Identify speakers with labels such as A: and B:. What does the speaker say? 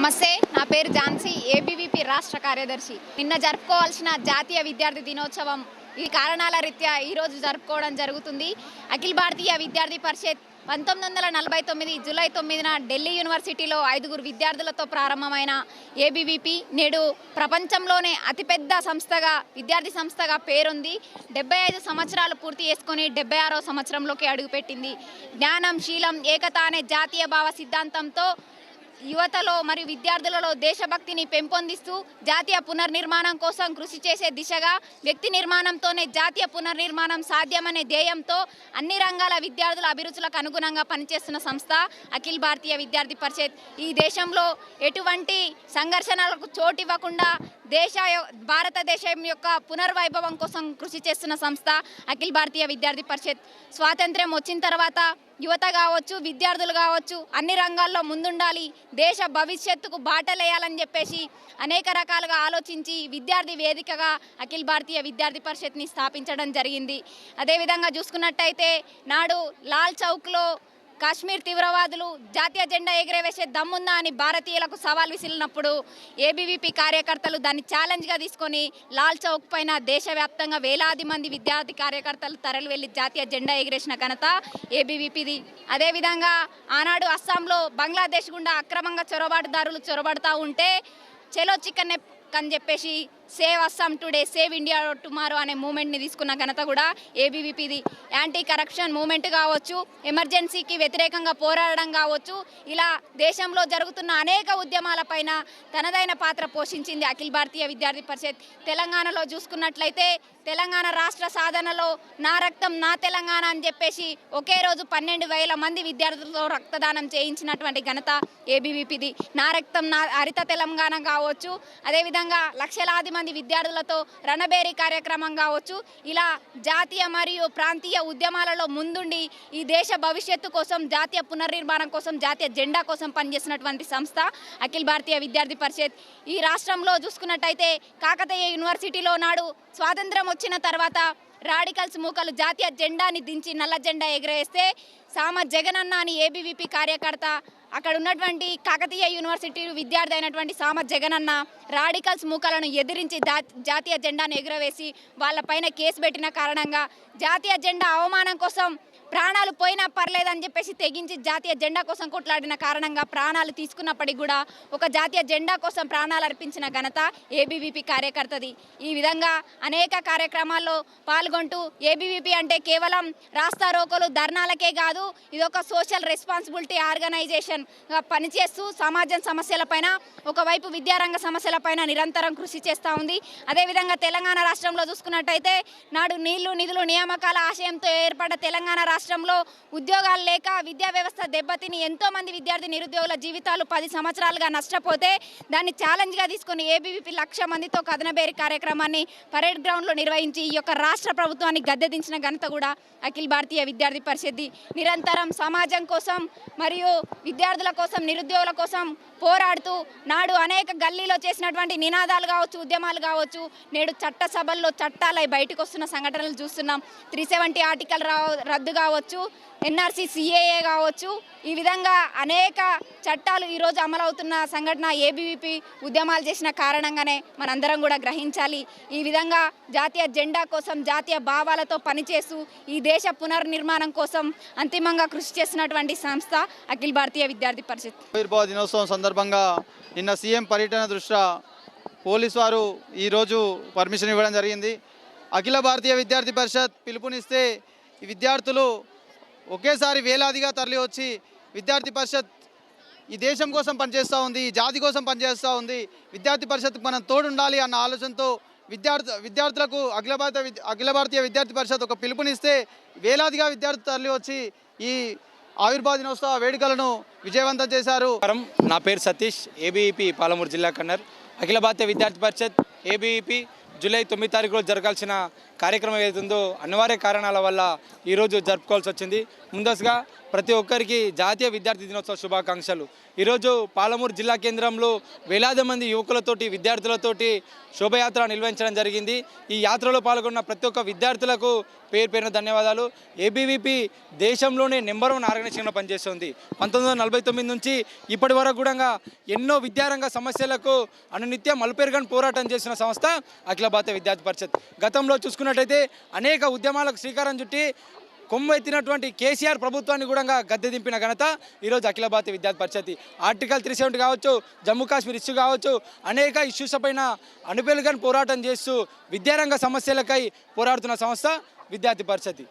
A: నమస్తే నా పేరు ఝాన్సీ ఏబీవీపీ రాష్ట్ర కార్యదర్శి. నిన్న జరుపుకోవాల్సిన జాతీయ విద్యార్థి దినోత్సవం. ఈ కారణాల రీత్యా ఈరోజు జరుపుకోవడం జరుగుతుంది. అఖిల భారతీయ విద్యార్థి పరిషత్ పంతొమ్మిది వందల నలభై తొమ్మిది జూలై తొమ్మిదిన ఢిల్లీ యూనివర్సిటీలో ఐదుగురు విద్యార్థులతో ప్రారంభమైన ఏబీవీపీ నేడు ప్రపంచంలోనే అతిపెద్ద సంస్థగా విద్యార్థి సంస్థగా పేరుంది. డెబ్బై ఐదు సంవత్సరాలు పూర్తి చేసుకొని డెబ్బై ఆరో సంవత్సరంలోకి అడుగుపెట్టింది. జ్ఞానం శీలం ఏకత అనే జాతీయ భావ సిద్ధాంతంతో యువతలో మరియు విద్యార్థులలో దేశభక్తిని పెంపొందిస్తూ జాతీయ పునర్నిర్మాణం కోసం కృషి చేసే దిశగా వ్యక్తి నిర్మాణంతోనే జాతీయ పునర్నిర్మాణం సాధ్యమనే ధ్యేయంతో అన్ని రంగాల విద్యార్థుల అభిరుచులకు అనుగుణంగా పనిచేస్తున్న సంస్థ అఖిల్ భారతీయ విద్యార్థి పరిషత్. ఈ దేశంలో ఎటువంటి సంఘర్షణలకు చోటివ్వకుండా దేశ భారతదేశం యొక్క పునర్వైభవం కోసం కృషి చేస్తున్న సంస్థ అఖిల్ భారతీయ విద్యార్థి పరిషత్. స్వాతంత్ర్యం వచ్చిన తర్వాత యువత కావచ్చు విద్యార్థులు కావచ్చు అన్ని రంగాల్లో ముందుండాలి దేశ భవిష్యత్తుకు బాటలేయాలని చెప్పేసి అనేక రకాలుగా ఆలోచించి విద్యార్థి వేదికగా అఖిల్ భారతీయ విద్యార్థి పరిషత్ని స్థాపించడం జరిగింది. అదేవిధంగా చూసుకున్నట్టయితే నాడు లాల్ చౌక్లో కాశ్మీర్ తీవ్రవాదులు జాతీయ జెండా ఎగిరవేసే దమ్ముందా అని భారతీయులకు సవాల్ విసిరినప్పుడు ఏబీవీపీ కార్యకర్తలు దాన్ని ఛాలెంజ్గా తీసుకొని లాల్ చౌక్ పైన దేశవ్యాప్తంగా వేలాది మంది విద్యార్థి కార్యకర్తలు తరలి వెళ్ళి జాతీయ జెండా ఎగిరేసిన ఘనత ఏబీవీపీది అదేవిధంగా ఆనాడు అస్సాంలో బంగ్లాదేశ్ గుండా అక్రమంగా చొరబాటుదారులు చొరబడతా ఉంటే చెలో చికెన్ అని చెప్పేసి save Assam today save India tomorrow అనే మూమెంట్ని తీసుకున్న ఘనత కూడా ఏబీవీపీది యాంటీ కరప్షన్ మూమెంట్ కావచ్చు ఎమర్జెన్సీకి వ్యతిరేకంగా పోరాడడం కావచ్చు ఇలా దేశంలో జరుగుతున్న అనేక ఉద్యమాలపైన తనదైన పాత్ర పోషించింది అఖిల భారతీయ విద్యార్థి పరిషత్. తెలంగాణలో చూసుకున్నట్లయితే తెలంగాణ రాష్ట్ర సాధనలో నా రక్తం నా తెలంగాణ అని చెప్పేసి ఒకే రోజు పన్నెండు వేల మంది విద్యార్థులతో రక్తదానం చేయించినటువంటి ఘనత ఏబీవీపీది నా రక్తం నా హరిత తెలంగాణ కావచ్చు అదేవిధంగా లక్షలాది మంది విద్యార్థులతో రణబేరీ కార్యక్రమం కావచ్చు ఇలా జాతీయ మరియు ప్రాంతీయ ఉద్యమాలలో ముందుండి ఈ దేశ భవిష్యత్తు కోసం జాతీయ పునర్నిర్మాణం కోసం జాతీయ జెండా కోసం పనిచేసినటువంటి సంస్థ అఖిల భారతీయ విద్యార్థి పరిషత్. ఈ రాష్ట్రంలో చూసుకున్నట్టయితే కాకతీయ యూనివర్సిటీలో నాడు స్వాతంత్రం వచ్చిన తర్వాత రాడికల్స్ మూకలు జాతీయ జెండాని దించి నల్ల జెండా ఎగరేస్తే సామ జగనన్న అని ఏబీవీపీ కార్యకర్త అక్కడ ఉన్నటువంటి కాకతీయ యూనివర్సిటీ విద్యార్థి అయినటువంటి సామ జగనన్న రాడికల్స్ మూకలను ఎదిరించి జాతీయ జెండాను ఎగురవేసి వాళ్ళపైన కేసు పెట్టిన కారణంగా జాతీయ జెండా అవమానం కోసం ప్రాణాలు పోయినా పర్లేదని చెప్పేసి తెగించి జాతీయ జెండా కోసం కొట్లాడిన కారణంగా ప్రాణాలు తీసుకున్నప్పటికీ కూడా ఒక జాతీయ జెండా కోసం ప్రాణాలు అర్పించిన ఘనత ఏబీవీపీ కార్యకర్తది. ఈ విధంగా అనేక కార్యక్రమాల్లో పాల్గొంటూ ఏబీవీపీ అంటే కేవలం రాస్తా రోకోలు ధర్నాలకే కాదు ఇదొక సోషల్ రెస్పాన్సిబిలిటీ ఆర్గనైజేషన్గా పనిచేస్తూ సమాజం సమస్యలపైన ఒకవైపు విద్యారంగ సమస్యలపైన నిరంతరం కృషి చేస్తూ ఉంది. అదేవిధంగా తెలంగాణ రాష్ట్రంలో చూసుకున్నట్టయితే నాడు నీళ్ళు నిధులు నియామకాల ఆశయంతో ఏర్పడ్డ తెలంగాణ రాష్ట్రంలో ఉద్యోగాలు లేక విద్యా వ్యవస్థ దెబ్బతిని ఎంతోమంది విద్యార్థి నిరుద్యోగుల జీవితాలు పది సంవత్సరాలుగా నష్టపోతే దాన్ని ఛాలెంజ్గా తీసుకొని ఏబీవీపీ లక్ష మందితో కథనబేరి కార్యక్రమాన్ని పరేడ్ గ్రౌండ్లో నిర్వహించి ఈ యొక్క రాష్ట్ర ప్రభుత్వాన్ని గద్దెదించిన ఘనత కూడా అఖిల భారతీయ విద్యార్థి పరిషద్ది నిరంతరం సమాజం కోసం మరియు విద్యార్థుల కోసం నిరుద్యోగుల కోసం పోరాడుతూ నాడు అనేక గల్లీలో చేసినటువంటి నినాదాలు కావచ్చు ఉద్యమాలు కావచ్చు నేడు చట్టసభల్లో చట్టాలై బయటకు వస్తున్న సంఘటనలు చూస్తున్నాం. త్రీ సెవెంటీ ఆర్టికల్ రా రద్దు కావచ్చు ఎన్ఆర్సీ సిఏఏ కావచ్చు ఈ విధంగా అనేక చట్టాలు ఈరోజు అమలవుతున్న సంఘటన ఏబీవీపీ ఉద్యమాలు చేసిన కారణంగానే మనందరం కూడా గ్రహించాలి. ఈ విధంగా జాతీయ జెండా కోసం జాతీయ భావాలతో పనిచేస్తూ ఈ దేశ పునర్నిర్మాణం కోసం అంతిమంగా కృషి చేసినటువంటి సంస్థ అఖిల భారతీయ విద్యార్థి పరిషత్.
B: ఆవిర్భావ దినోత్సవం సందర్భంగా నిన్న సీఎం పర్యటన దృష్ట్యా పోలీస్ వారు ఈరోజు పర్మిషన్ ఇవ్వడం జరిగింది. అఖిల భారతీయ విద్యార్థి పరిషత్ పిలుపునిస్తే ఈ విద్యార్థులు ఒకేసారి వేలాదిగా తరలి వచ్చి విద్యార్థి పరిషత్ ఈ దేశం కోసం పనిచేస్తూ ఉంది ఈ జాతి కోసం పనిచేస్తూ ఉంది. విద్యార్థి పరిషత్కు మనం తోడుండాలి అన్న ఆలోచనతో విద్యార్థి విద్యార్థులకు అఖిల భారత అఖిల భారతీయ విద్యార్థి పరిషత్ ఒక పిలుపునిస్తే వేలాదిగా విద్యార్థులు తరలి వచ్చి ఈ ఆవిర్భావ దినోత్సవ వేడుకలను విజయవంతం చేశారు.
C: నా పేరు సతీష్. ఏబీఈపీ పాలమూరు జిల్లా కన్నర్. అఖిల భారతీయ విద్యార్థి పరిషత్ ఏబీఈపీ జూలై తొమ్మిది తారీఖు రోజు జరగాల్సిన కార్యక్రమం ఏదైతుందో అనివార్య కారణాల వల్ల ఈరోజు జరుపుకోవాల్సి వచ్చింది. ముందస్తుగా ప్రతి ఒక్కరికి జాతీయ విద్యార్థి దినోత్సవ శుభాకాంక్షలు. ఈరోజు పాలమూరు జిల్లా కేంద్రంలో వేలాది మంది యువకులతోటి విద్యార్థులతోటి శోభయాత్ర నిర్వహించడం జరిగింది. ఈ యాత్రలో పాల్గొన్న ప్రతి ఒక్క విద్యార్థులకు పేరు పేరున ధన్యవాదాలు. ఏబీవీపీ దేశంలోనే నెంబర్ వన్ ఆర్గనైజేషన్గా పనిచేస్తుంది. పంతొమ్మిది వందల నలభై తొమ్మిది నుంచి ఇప్పటి వరకు కూడా ఎన్నో విద్యారంగ సమస్యలకు అనునిత్యం అల్పేరుగాని పోరాటం చేసిన సంస్థ అఖిల భారత విద్యార్థి పరిషత్. గతంలో చూసుకున్న చూసుకున్నట్టయితే అనేక ఉద్యమాలకు శ్రీకారం చుట్టి కొమ్ము ఎత్తినటువంటి కేసీఆర్ ప్రభుత్వాన్ని కూడా గద్దె దింపిన ఘనత ఈరోజు అఖిల భారతీయ విద్యార్థి పరిషత్. ఆర్టికల్ త్రీ సెవెంటీ కావచ్చు జమ్మూ కాశ్మీర్ ఇష్యూ కావచ్చు అనేక ఇష్యూస్ పైన అనుపెలుగని పోరాటం చేస్తూ విద్యారంగ సమస్యలకై పోరాడుతున్న సంస్థ విద్యార్థి పరిషత్.